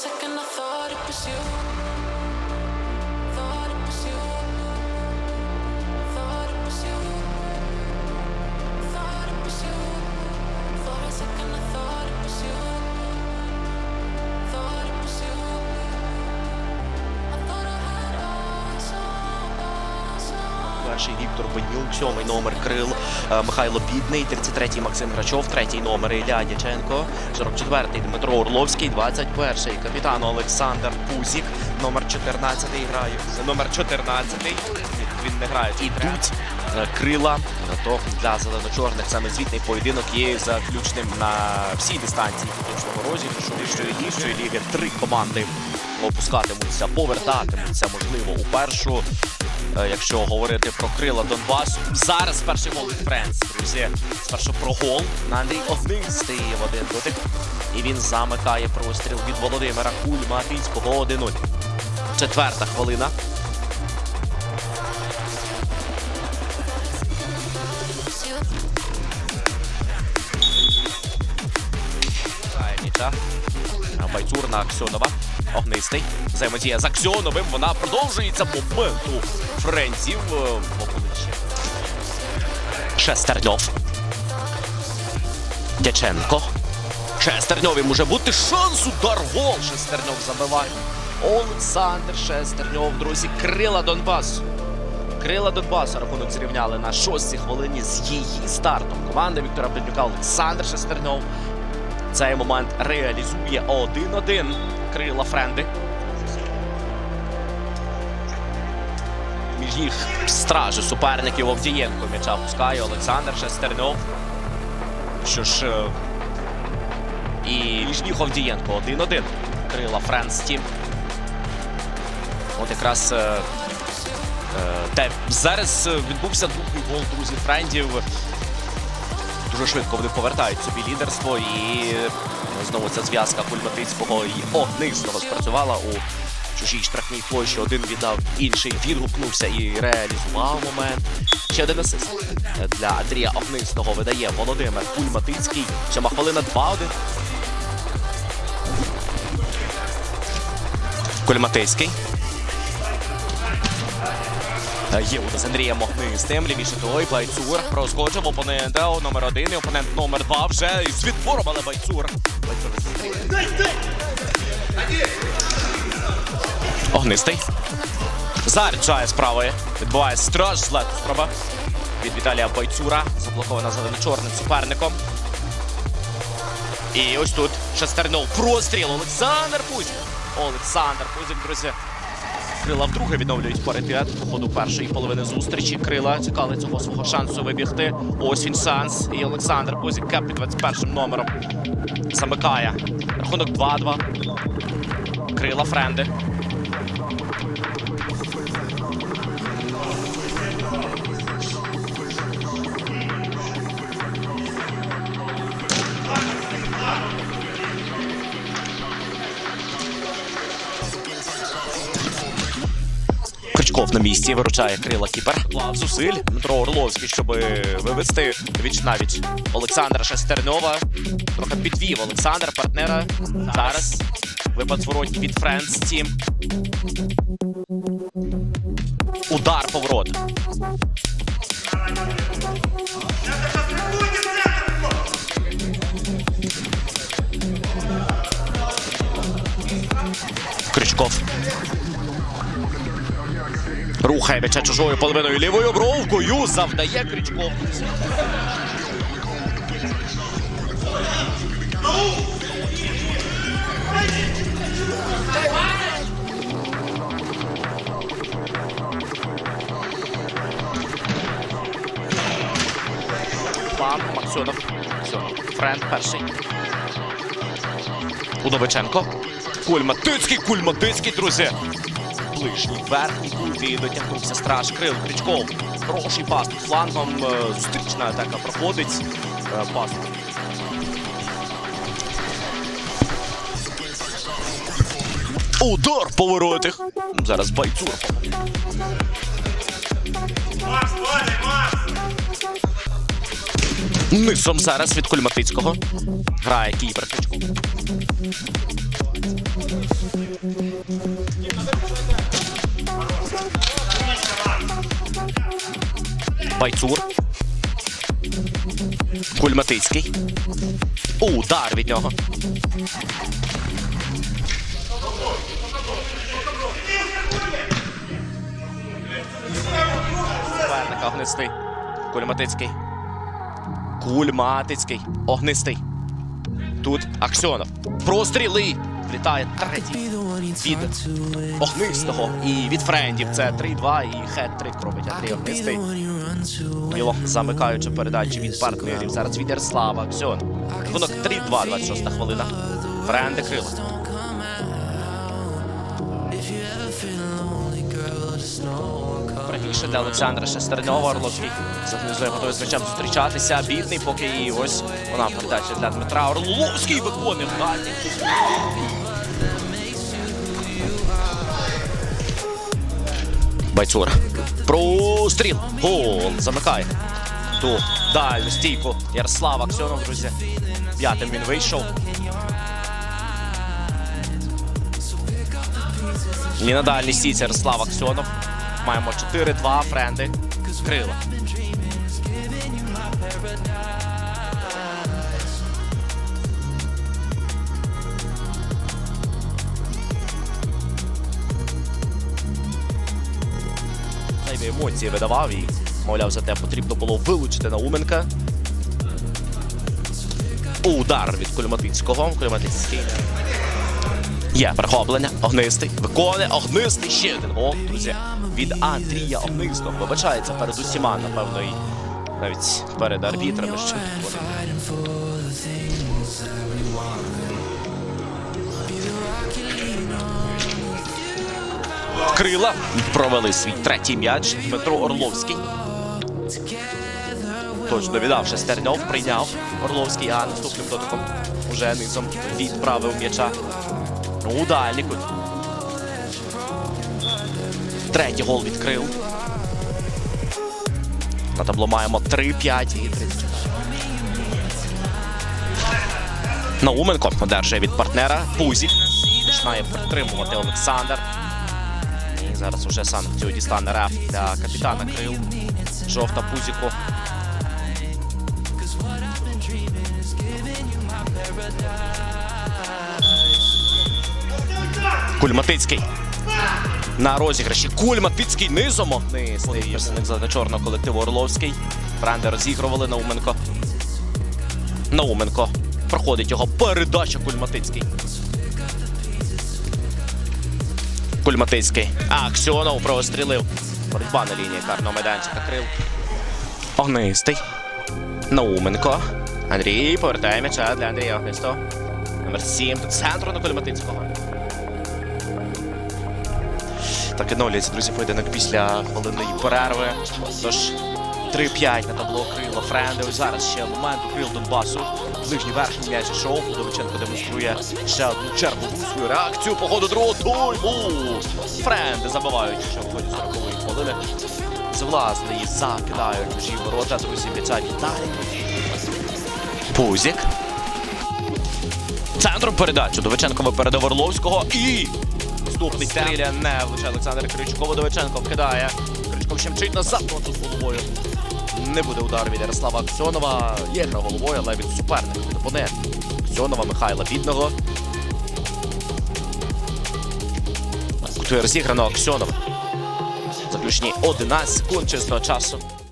second I thought it was you. Перший Віктор Бенюк, сьомий номер Крил е, Михайло Бідний, 33-й Максим Грачов, третій номер Ілля Дяченко, 44-й Дмитро Орловський, 21-й капітан Олександр Пузік, номер 14-й грає. Номер 14-й. Він не грає. Ідуть е, крила. Е, то для зелено-чорних саме звітний поєдинок є заключним на всій дистанції поточного розіграшу. що вищої гіршої ліги три команди опускатимуться, повертатимуться можливо у першу. Е, Якщо говорити про крила Донбасу, зараз перший гол від Френс, друзі. Спершу про гол. Андрій Огнистий в один дотик. І він замикає простріл від Володимира Кульматинського 1-0. Четверта хвилина. Байцур на Аксьонова. Огнистий. Взаємодія з Аксьоновим. Вона продовжується моменту френзів е, в обличчя. Шестерньов. Дяченко. Шестерньові може бути шанс. Удар гол. Шестерньов забиває. Олександр Шестерньов, друзі. Крила Донбасу. Крила Донбасу рахунок зрівняли на шостій хвилині з її стартом. Команда Віктора Петнюка Олександр Шестерньов цей момент реалізує 1-1 крила Френди. Між їх стражі суперників Овдієнко м'яча пускає Олександр Шестерньов. Що ж. е, І між Овдієнко 1-1. Крила Френс Тім. От якраз е, е, зараз е, відбувся другий гол друзів френдів. Дуже швидко вони повертають собі лідерство і е, знову ця зв'язка Кульматицького і Огнистого спрацювала у чужій штрафній площі. Один віддав, інший відгукнувся і реалізував момент. Ще один асист для Андрія Огнистого видає Володимир Кульматицький. Сьома хвилина 2-1. Кульматицький. Е, Є у нас Андрія Могнистим, лівіше той, Байцур проскочив опонента номер один, і опонент номер два вже з відбором, але Байцур. Огнистий. Заряджає з правої. Відбуває страж злету спроба. Від Віталія Байцура. Заблокована зелено-чорним суперником. І ось тут Шестернов. Простріл. Олександр Пузик. Олександр Пузик, друзі. Крила вдруге відновлюють паритет по ходу першої половини зустрічі. Крила чекали цього свого шансу вибігти. Ось він шанс. І Олександр Пузик кеп під 21 номером замикає. Рахунок 2-2. Крила Френди. Крючков на місці виручає крила кіпер. Плав зусиль Дмитро Орловський, щоб вивести віч навіть Олександра Шестернова. Трохи підвів Олександр партнера. Зараз випад зворотній від Френс Тім. Удар поворот. Рухає м'яча чужою половиною лівою бровкою. Завдає Крючков. Пан. Максьонов. Френд перший. Удовиченко. Кульматицький, Кульматицький, друзі. Ближній верхній кут і дотягнувся страж Крил Крючков. Хороший пас флангом. е, Зустрічна атака проходить. Е, Пас. Удар по воротах. Зараз байцур. Низом зараз від Кульматицького. Грає кіпер Крючков. Байцур. Кульматицький. Удар від нього. Суперника огнистий. Кульматицький. Кульматицький. Огнистий. Тут Аксьонов. Простріли. Влітає третій. Від Огнистого і від френдів. Це 3-2 і хет-трик робить Андрій Огнистий. Міло замикаючи передачі від партнерів. Зараз від Ярослава Аксьон. Рахунок 3-2, 26 хвилина. Френди крила. Правіше для Олександра Шестерньова. Орловський загнузує, готовий з м'ячем зустрічатися. Бідний, поки і ось вона передача для Дмитра. Орловський виконує Байцур. Простріл. Гол. Замикає. Ту дальню стійку. Ярослав Аксьонов, друзі. П'ятим він вийшов. І на дальній стійці Ярослав Аксьонов. Маємо 4-2 френди. Крила. Емоції видавав і, мовляв, за те потрібно було вилучити Науменка. Удар від Кульматицького. Кульматицький. Є перехоплення. Огнистий. Виконує огнистий. Ще один гол, друзі. Від Андрія Огнистого. Вибачається перед усіма, напевно, і навіть перед арбітрами. Що Крила провели свій третій м'яч. Дмитро Орловський. Точно віддавши Стерньов, прийняв Орловський, а наступним дотиком уже низом відправив м'яча. У дальній. Третій гол відкрив. На табло маємо 3-5 і 34. Науменко одержує від партнера. Пузік. Починає притримувати Олександр. Зараз уже санкцію дістане реф для капітана Крил. Жовта Пузіку. Кульматицький. На розіграші Кульматицький низом. Представник зелено-чорного колективу Орловський. Френди розігрували Науменко. Науменко. Проходить його передача Кульматицький. Кульматицький. А, Аксьонов прострілив. Боротьба на лінії карного майданчика крил. Огнистий. Науменко. Андрій повертає м'яча для Андрія Огнистого. Номер 7 до центру на Кульматицького. Так відновлюється, друзі, поєдинок після хвилинної перерви. Тож 3-5 на табло крило Френди. Ось зараз ще момент у крил Донбасу. Ближній верхній м'яч ішов. Удовиченко демонструє ще одну чергову свою реакцію по ходу другого тайму. Френди забивають ще в ході 40-ї хвилини. З власної закидають межі ворота, друзі, м'яча далі. Пузік. Центром передачу Довиченко випередив Орловського і наступний стріля не влучає Олександр Крючков. Довиченко вкидає. Крючков ще мчить назад просто з головою. Не буде удару від Ярослава Аксьонова. Є гра головою, але від суперника від опонента. Аксьонова Михайла Бідного. Розіграно Аксьонова. Заключні 11 секунд чистого часу.